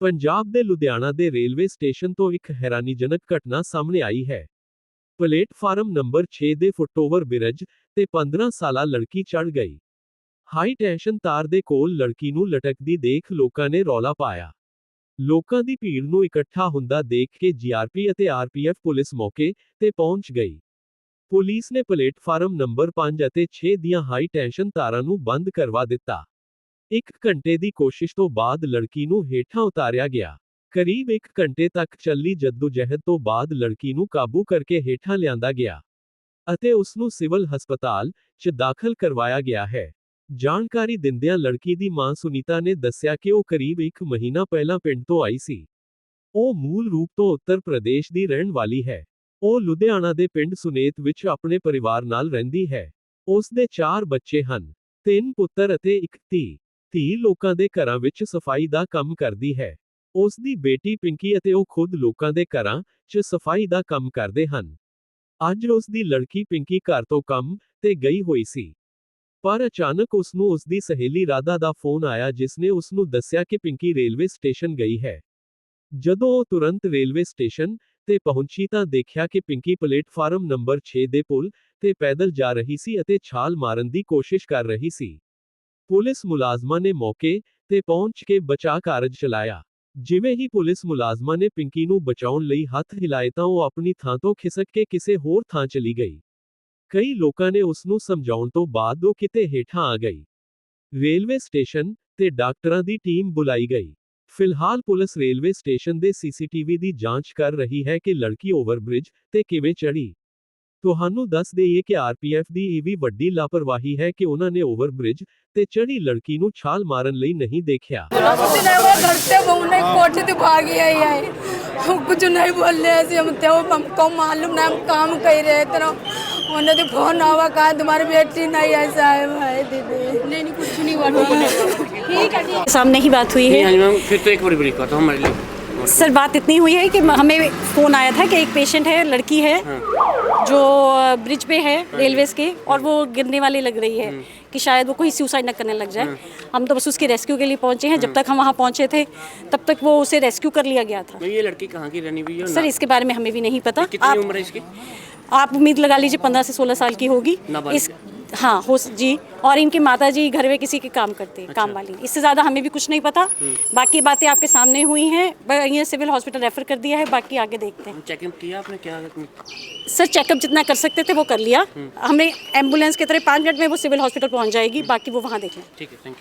ਪੰਜਾਬ ਦੇ ਲੁਧਿਆਣਾ ਦੇ railway station ਤੋਂ ਇੱਕ ਹੈਰਾਨੀਜਨਕ ਘਟਨਾ ਸਾਹਮਣੇ ਆਈ ਹੈ। ਪਲੇਟਫਾਰਮ ਨੰਬਰ 6 ਦੇ ਫੁੱਟਓਵਰ ਬਿਰਜ ਤੇ 15 ਸਾਲਾ ਲੜਕੀ ਚੜ ਗਈ। ਹਾਈ ਟੈਂਸ਼ਨ ਤਾਰ ਦੇ ਕੋਲ ਲੜਕੀ ਨੂੰ ਲਟਕਦੀ ਦੇਖ ਲੋਕਾਂ ਨੇ ਰੌਲਾ ਪਾਇਆ। ਲੋਕਾਂ ਦੀ ਭੀੜ ਨੂੰ ਇਕੱਠਾ ਹੁੰਦਾ ਦੇਖ ਕੇ ਜੀਆਰਪੀ ਅਤੇ ਆਰਪੀਐਫ ਪੁਲਿਸ ਮੌਕੇ ਤੇ ਪਹੁੰਚ ਗਈ। ਪੁਲਿਸ ਨੇ ਪਲੇਟਫਾਰਮ ਨੰਬਰ 5 ਅਤੇ 6 ਦੀਆਂ ਹਾਈ ਟੈਂਸ਼ਨ ਤਾਰਾਂ ਨੂੰ ਬੰਦ ਕਰਵਾ ਦਿੱਤਾ। ਇੱਕ ਘੰਟੇ ਦੀ ਕੋਸ਼ਿਸ਼ ਤੋਂ ਬਾਅਦ ਲੜਕੀ ਨੂੰ ਹੇਠਾਂ ਉਤਾਰਿਆ ਗਿਆ ਕਰੀਬ ਇੱਕ ਘੰਟੇ ਤੱਕ ਚੱਲੀ ਜੱਦੋਜਹਿਦ ਤੋਂ ਬਾਅਦ ਲੜਕੀ ਨੂੰ ਕਾਬੂ ਕਰਕੇ ਹੇਠਾਂ ਲਿਆਂਦਾ ਗਿਆ ਅਤੇ ਉਸ ਨੂੰ ਸਿਵਲ ਹਸਪਤਾਲ 'ਚ ਦਾਖਲ ਕਰਵਾਇਆ ਗਿਆ ਹੈ ਜਾਣਕਾਰੀ ਦਿੰਦਿਆਂ ਲੜਕੀ ਦੀ ਮਾਂ ਸੁਨੀਤਾ ਨੇ ਦੱਸਿਆ ਕਿ ਉਹ ਕਰੀਬ ਇੱਕ ਮਹੀਨਾ ਪਹਿਲਾਂ ਪਿੰਡ ਤੋਂ ਆਈ ਸੀ ਉਹ ਮੂਲ ਰੂਪ ਤੋਂ ਉੱਤਰ ਪ੍ਰਦੇਸ਼ ਦੀ ਰਹਿਣ ਵਾਲੀ ਹੈ ਉਹ ਲੁਧਿਆਣਾ ਦੇ ਪਿੰਡ ਸੁਨੇਤ ਵਿੱਚ ਆਪਣੇ ਪਰਿਵਾਰ ਨਾਲ ਰਹਿੰਦੀ ਹੈ ਉਸ ਦੇ ਚਾਰ ਬੱਚੇ ਹਨ ਤਿੰਨ ਪੁੱਤਰ ਅਤੇ ਇੱਕ ਧੀ ਧੀ ਲੋਕਾਂ ਦੇ ਘਰਾਂ ਵਿੱਚ ਸਫਾਈ ਦਾ ਕੰਮ ਕਰਦੀ ਹੈ ਉਸ ਦੀ ਬੇਟੀ ਪਿੰਕੀ ਅਤੇ ਉਹ ਖੁਦ ਲੋਕਾਂ ਦੇ ਘਰਾਂ 'ਚ ਸਫਾਈ ਦਾ ਕੰਮ ਕਰਦੇ ਹਨ ਅੱਜ ਉਸ ਦੀ ਲੜਕੀ ਪਿੰਕੀ ਘਰ ਤੋਂ ਕੰਮ ਤੇ ਗਈ ਹੋਈ ਸੀ ਪਰ ਅਚਾਨਕ ਉਸ ਨੂੰ ਉਸ ਦੀ ਸਹੇਲੀ ਰਾਧਾ ਦਾ ਫੋਨ ਆਇਆ ਜਿਸ ਨੇ ਉਸ ਨੂੰ ਦੱਸਿਆ ਕਿ ਪਿੰਕੀ ਰੇਲਵੇ ਸਟੇਸ਼ਨ ਗਈ ਹੈ ਜਦੋਂ ਉਹ ਤੁਰੰਤ ਰੇਲਵੇ ਸਟੇਸ਼ਨ ਤੇ ਪਹੁੰਚੀ ਤਾਂ ਦੇਖਿਆ ਕਿ ਪਿੰਕੀ ਪਲੇਟਫਾਰਮ ਨੰਬਰ 6 ਦੇ ਪੁਲ ਤੇ ਪੈਦਲ ਜਾ ਰਹੀ ਸੀ ਅਤੇ ਛਾਲ ਮਾਰਨ ਦੀ ਕੋਸ਼ਿਸ਼ ਕਰ ਰਹੀ ਸੀ ਪੁਲਿਸ ਮੁਲਾਜ਼ਮਾਂ ਨੇ ਮੌਕੇ ਤੇ ਪਹੁੰਚ ਕੇ ਬਚਾਅ ਕਾਰਜ ਚਲਾਇਆ ਜਿਵੇਂ ਹੀ ਪੁਲਿਸ ਮੁਲਾਜ਼ਮਾਂ ਨੇ ਪਿੰਕੀ ਨੂੰ ਬਚਾਉਣ ਲਈ ਹੱਥ ਹਿਲਾਏ ਤਾਂ ਉਹ ਆਪਣੀ ਥਾਂ ਤੋਂ ਖਿਸਕ ਕੇ ਕਿਸੇ ਹੋਰ ਥਾਂ ਚਲੀ ਗਈ ਕਈ ਲੋਕਾਂ ਨੇ ਉਸ ਨੂੰ ਸਮਝਾਉਣ ਤੋਂ ਬਾਅਦ ਉਹ ਕਿਤੇ ਹੇਠਾਂ ਆ ਗਈ ਰੇਲਵੇ ਸਟੇਸ਼ਨ ਤੇ ਡਾਕਟਰਾਂ ਦੀ ਟੀਮ ਬੁਲਾਈ ਗਈ ਫਿਲਹਾਲ ਪੁਲਿਸ ਰੇਲਵੇ ਸਟੇਸ਼ਨ ਦੇ ਸੀਸੀਟੀਵੀ ਦੀ ਜਾਂਚ ਕਰ ਰਹੀ ਹੈ ਕਿ ਲੜਕੀ ਓਵਰਬ੍ਰਿਜ ਤੇ ਕਿਵੇਂ ਚੜੀ ਤੁਹਾਨੂੰ ਦੱਸ ਦੇਈਏ ਕਿ ਆਰਪੀਐਫ ਦੀ ਇਹ ਵੀ ਵੱਡੀ ਲਾਪਰਵਾਹੀ ਹੈ ਕਿ ਉਹਨਾਂ ਨੇ ਓਵਰਬ੍ਰਿਜ ਤੇ ਚੜੀ ਲੜਕੀ ਨੂੰ ਛਾਲ ਮਾਰਨ ਲਈ ਨਹੀਂ ਦੇਖਿਆ कुछ नहीं वो घर से वो नहीं कोठी से भागी आई है हम कुछ नहीं बोल रहे थे हम थे हमको मालूम नहीं हम काम कर रहे थे ना उन्होंने तो फोन आवा कहा तुम्हारी बेटी नहीं ऐसा है भाई दीदी नहीं नहीं कुछ नहीं हुआ ठीक है सामने ही बात हुई नहीं है हाँ जी मैम फिर तो एक बड़ी बड़ी बात हमारे लिए सर बात इतनी हुई है कि हमें फ़ोन आया था कि एक पेशेंट है लड़की है जो ब्रिज पे है रेलवेज के और वो गिरने वाली लग रही है कि शायद वो कोई सुसाइड न करने लग जाए। हम तो बस उसके रेस्क्यू के लिए पहुँचे हैं। जब तक हम वहाँ पहुँचे थे तब तक वो उसे रेस्क्यू कर लिया गया था। ये लड़की कहाँ की रहनी हुई है सर इसके बारे में हमें भी नहीं पता। कितनी उम्र है इसकी? आप उम्मीद लगा लीजिए पंद्रह से सोलह साल की होगी। इस हाँ हो जी। और इनके माता जी घर में किसी के काम करते हैं काम वाली। इससे ज़्यादा हमें भी कुछ नहीं पता। बाकी बातें आपके सामने हुई हैं। ये सिविल हॉस्पिटल रेफर कर दिया है बाकी आगे देखते हैं। चेकअप किया आपने? क्या सर चेकअप जितना कर सकते थे वो कर लिया। हमें एंबुलेंस के तरह पाँच मिनट में वो सिविल हॉस्पिटल पहुँच जाएगी बाकी वो वहाँ देख लें। ठीक है थैंक यू।